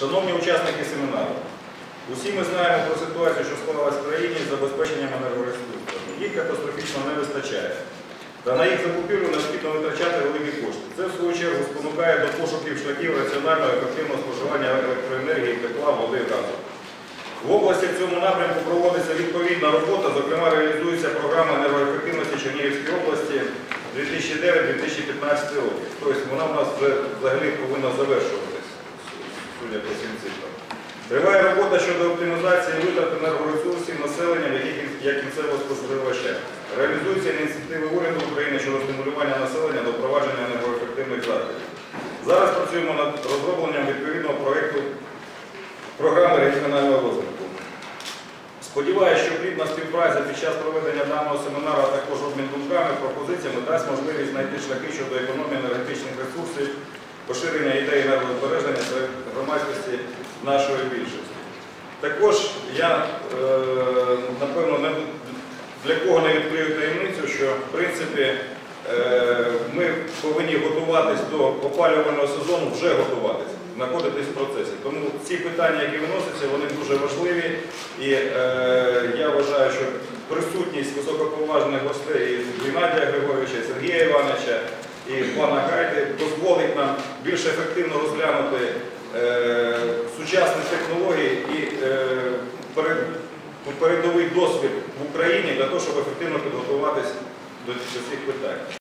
Шановні учасники семінару, усі ми знаємо про ситуацію, що склалась в країні з забезпеченням енергоресурсами. Їх катастрофічно не вистачає. Та на їх закупівлю необхідно витрачати великі кошти. Це, в свою чергу, спонукає до пошуків шляхів раціонального ефективного споживання електроенергії, тепла, води, газу. В області в цьому напрямку проводиться відповідна робота, зокрема реалізується програма енергоефективності Чернігівської області 2009-2015 роки. Тобто вона в нас взагалі повинна завершуватись, судя по всім цифрам. Триває робота щодо оптимізації витрат енергоресурсів населення, як кінцевого споживача. Реалізуються ініціативи уряду України щодо стимулювання населення до впровадження енергоефективних заходів. Зараз працюємо над розробленням відповідного проєкту програми регіонального розвитку. Сподіваюся, що плідна співпраця під час проведення даного семінару, а також обмін думками, пропозиціями дасть можливість знайти шляхи щодо економії енергетичних ресурсів, поширення ідей енергозбереження Також я, е, напевно, для кого не відкрию таємницю, що в принципі е, ми повинні готуватись до опалювального сезону, вже готуватись, знаходитись в процесі. Тому ці питання, які виносяться, вони дуже важливі. І е, я вважаю, що присутність високоповажних гостей Геннадія Григоровича, Сергія Івановича і пана Гайди дозволить нам більш ефективно розглянути сучасні технології досвід в Україні для того, щоб ефективно підготуватись до, цих питань.